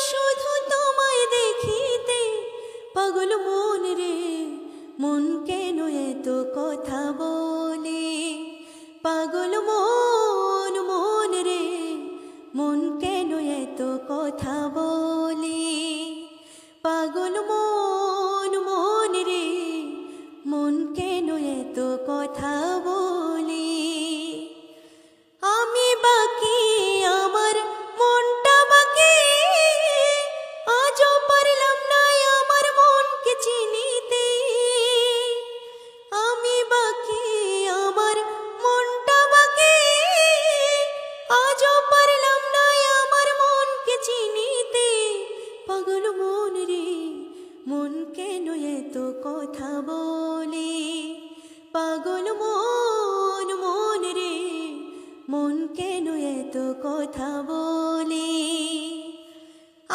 শুধু তোমায় দেখিতে। পাগল মন রে মন কেন কথা বলে? পাগল মন কথা বলে, পাগল মন মন রে, মন কেন এত কথা বলে?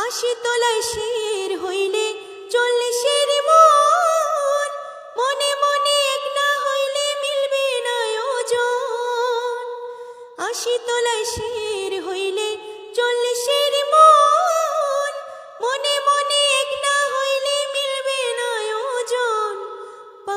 আশি তোলায় শের হইলে চল্লিশের মন, মনে মনে এক না হইলে মিলবে না ওজন। আশি তোলায় শের